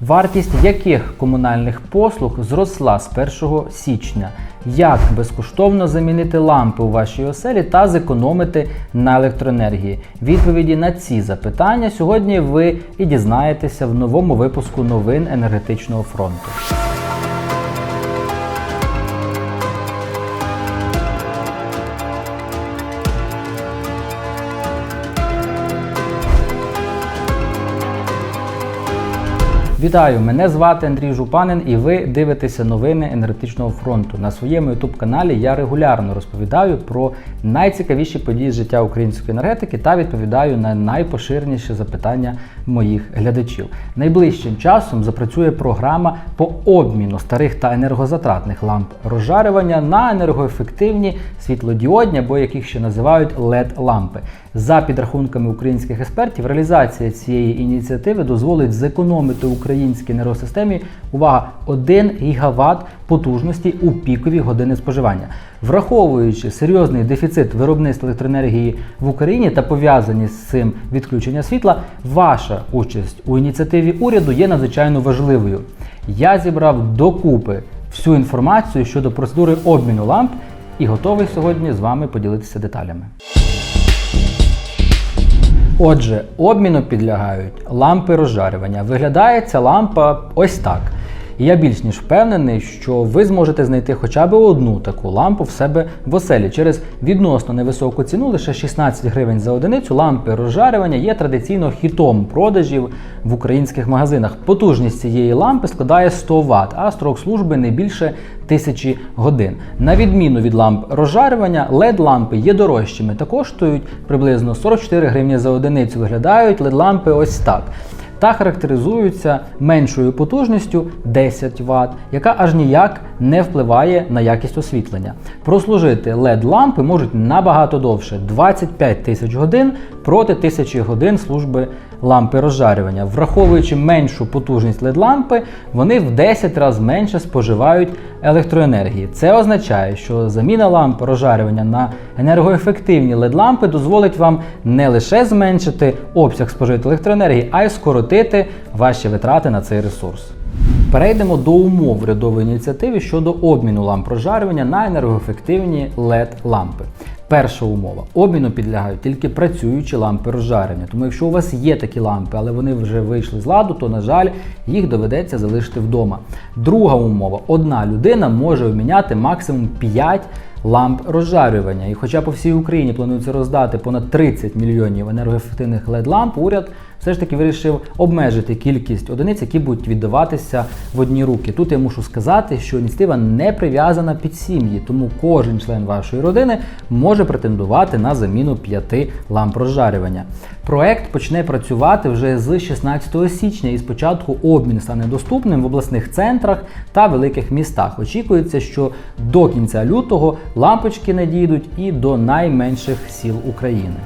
Вартість яких комунальних послуг зросла з 1 січня? Як безкоштовно замінити лампи у вашій оселі та зекономити на електроенергії? Відповіді на ці запитання сьогодні ви і дізнаєтеся в новому випуску новин енергетичного фронту. Вітаю! Мене звати Андрій Жупанин, і ви дивитеся новини енергетичного фронту. На своєму youtube каналі я регулярно розповідаю про найцікавіші події з життя української енергетики та відповідаю на найпоширеніші запитання моїх глядачів. Найближчим часом запрацює програма по обміну старих та енергозатратних ламп розжарювання на енергоефективні світлодіодні або яких ще називають led лампи. За підрахунками українських експертів, реалізація цієї ініціативи дозволить зекономити українській енергосистемі увага 1 гігаватт потужності у пікові години споживання. Враховуючи серйозний дефіцит виробництва електроенергії в Україні та пов'язані з цим відключення світла, ваша участь у ініціативі уряду є надзвичайно важливою. Я зібрав докупи всю інформацію щодо процедури обміну ламп і готовий сьогодні з вами поділитися деталями. Отже, обміну підлягають лампи розжарювання. Виглядає ця лампа ось так. І я більш ніж впевнений, що ви зможете знайти хоча б одну таку лампу в себе в оселі. Через відносно невисоку ціну, лише 16 гривень за одиницю, лампи розжарювання є традиційно хітом продажів в українських магазинах. Потужність цієї лампи складає 100 Вт, а строк служби не більше тисячі годин. На відміну від ламп розжарювання, led лампи є дорожчими та коштують приблизно 44 гривні за одиницю. Виглядають led лампи ось так та характеризуються меншою потужністю 10 Вт, яка аж ніяк не впливає на якість освітлення. Прослужити led лампи можуть набагато довше 25 тисяч годин проти 1000 годин служби лампи розжарювання. Враховуючи меншу потужність led лампи, вони в 10 разів менше споживають електроенергії. Це означає, що заміна ламп розжарювання на енергоефективні led лампи дозволить вам не лише зменшити обсяг спожитої електроенергії, а й скоротити ваші витрати на цей ресурс. Перейдемо до умов урядової ініціативи щодо обміну ламп розжарювання на енергоефективні led лампи. Перша умова: обміну підлягають тільки працюючі лампи розжарення. Тому якщо у вас є такі лампи, але вони вже вийшли з ладу, то на жаль, їх доведеться залишити вдома. Друга умова: одна людина може обміняти максимум 5 ламп розжарювання. І хоча по всій Україні планується роздати понад 30 мільйонів енергоефективних led ламп, уряд все ж таки вирішив обмежити кількість одиниць, які будуть віддаватися в одні руки. Тут я мушу сказати, що ініціатива не прив'язана під сім'ї, тому кожен член вашої родини може претендувати на заміну п'яти ламп розжарювання. Проект почне працювати вже з 16 січня і спочатку обмін стане доступним в обласних центрах та великих містах. Очікується, що до кінця лютого лампочки надійдуть і до найменших сіл України.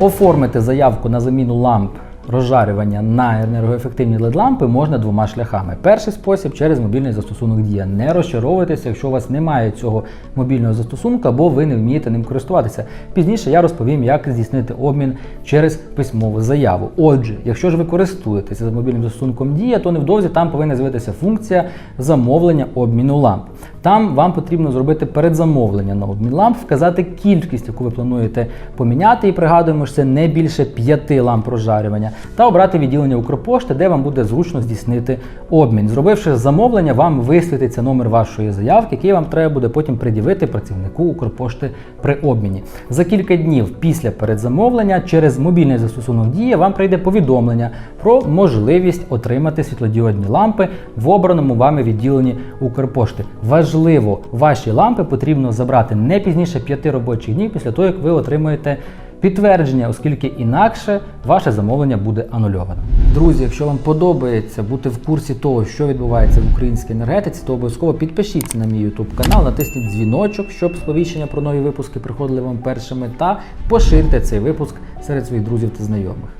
Оформити заявку на заміну ламп розжарювання на енергоефективні LED-лампи можна двома шляхами. Перший спосіб через мобільний застосунок Дія. Не розчаровуйтеся, якщо у вас немає цього мобільного застосунку або ви не вмієте ним користуватися. Пізніше я розповім, як здійснити обмін через письмову заяву. Отже, якщо ж ви користуєтеся мобільним застосунком Дія, то невдовзі там повинна з'явитися функція замовлення обміну ламп. Там вам потрібно зробити передзамовлення на обмін ламп, вказати кількість, яку ви плануєте поміняти, і пригадуємо, що це не більше п'яти ламп розжарювання, та обрати відділення Укрпошти, де вам буде зручно здійснити обмін. Зробивши замовлення, вам висвітиться номер вашої заявки, який вам треба буде потім пред'явити працівнику Укрпошти при обміні. За кілька днів після передзамовлення через мобільний застосунок Дія вам прийде повідомлення про можливість отримати світлодіодні лампи в обраному вами відділенні Укрпошти. Важливо, ваші лампи потрібно забрати не пізніше 5 робочих днів після того, як ви отримуєте підтвердження, оскільки інакше ваше замовлення буде анульовано. Друзі, якщо вам подобається бути в курсі того, що відбувається в українській енергетиці, то обов'язково підпишіться на мій YouTube канал, натисніть дзвіночок, щоб сповіщення про нові випуски приходили вам першими, та поширте цей випуск серед своїх друзів та знайомих.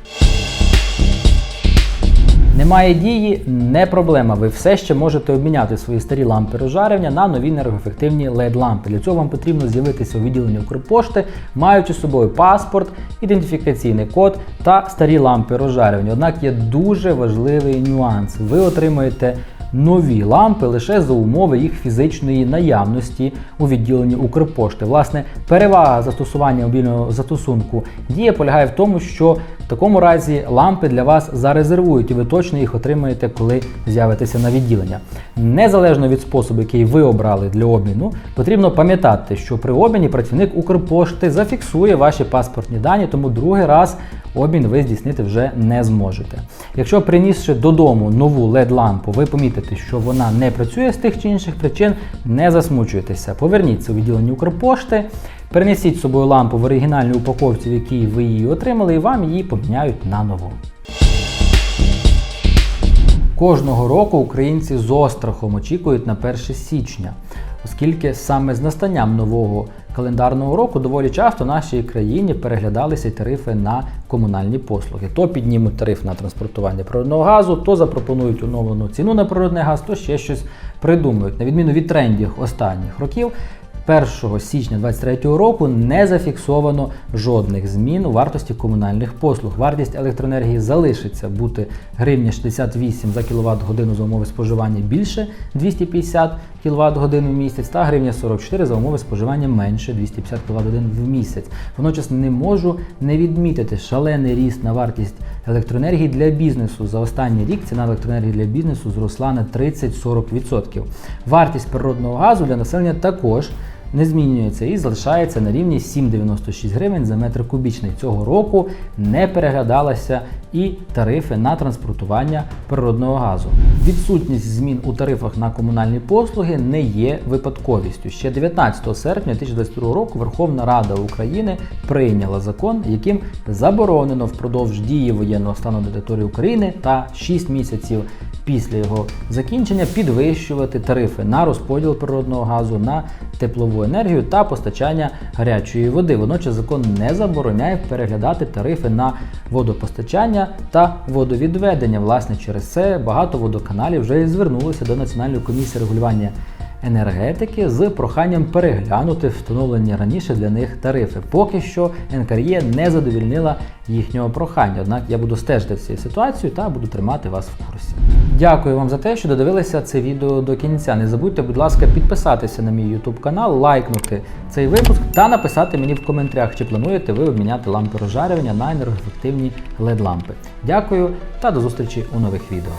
Немає дії, не проблема. Ви все ще можете обміняти свої старі лампи розжарення на нові енергоефективні LED-лампи. Для цього вам потрібно з'явитися у відділенні Укрпошти, маючи з собою паспорт, ідентифікаційний код та старі лампи розжарювання. Однак є дуже важливий нюанс. Ви отримаєте нові лампи лише за умови їх фізичної наявності у відділенні Укрпошти. Власне, перевага застосування мобільного застосунку дія полягає в тому, що в такому разі лампи для вас зарезервують, і ви точно їх отримаєте, коли з'явитеся на відділення. Незалежно від способу, який ви обрали для обміну, потрібно пам'ятати, що при обміні працівник Укрпошти зафіксує ваші паспортні дані, тому другий раз обмін ви здійснити вже не зможете. Якщо принісши додому нову LED-лампу, ви помітите, що вона не працює з тих чи інших причин, не засмучуйтеся. Поверніться у відділення Укрпошти, перенесіть з собою лампу в оригінальній упаковці, в якій ви її отримали, і вам її поміняють на нову. Кожного року українці з острахом очікують на 1 січня, оскільки саме з настанням нового календарного року доволі часто в нашій країні переглядалися тарифи на комунальні послуги. То піднімуть тариф на транспортування природного газу, то запропонують оновлену ціну на природний газ, то ще щось придумають. На відміну від трендів останніх років, 1 січня 2023 року не зафіксовано жодних змін у вартості комунальних послуг. Вартість електроенергії залишиться бути гривня 68 за кВт годину за умови споживання більше 250 кВт годин в місяць та гривня 44 за умови споживання менше 250 кВт годин в місяць. Водночас не можу не відмітити шалений ріст на вартість електроенергії для бізнесу. За останній рік ціна електроенергії для бізнесу зросла на 30-40%. Вартість природного газу для населення також не змінюється і залишається на рівні 7,96 гривень за метр кубічний. Цього року не переглядалися і тарифи на транспортування природного газу. Відсутність змін у тарифах на комунальні послуги не є випадковістю. Ще 19 серпня 2022 року Верховна Рада України прийняла закон, яким заборонено впродовж дії воєнного стану на території України та 6 місяців після його закінчення підвищувати тарифи на розподіл природного газу, на теплову енергію та постачання гарячої води. Водночас закон не забороняє переглядати тарифи на водопостачання та водовідведення. Власне, через це багато водоканалів вже звернулося до Національної комісії регулювання енергетики з проханням переглянути встановлені раніше для них тарифи. Поки що НКРЄ не задовільнила їхнього прохання. Однак я буду стежити цією ситуацією та буду тримати вас в курсі. Дякую вам за те, що додивилися це відео до кінця. Не забудьте, будь ласка, підписатися на мій YouTube канал, лайкнути цей випуск та написати мені в коментарях, чи плануєте ви обміняти лампи розжарювання на енергоефективні LED лампи. Дякую та до зустрічі у нових відео.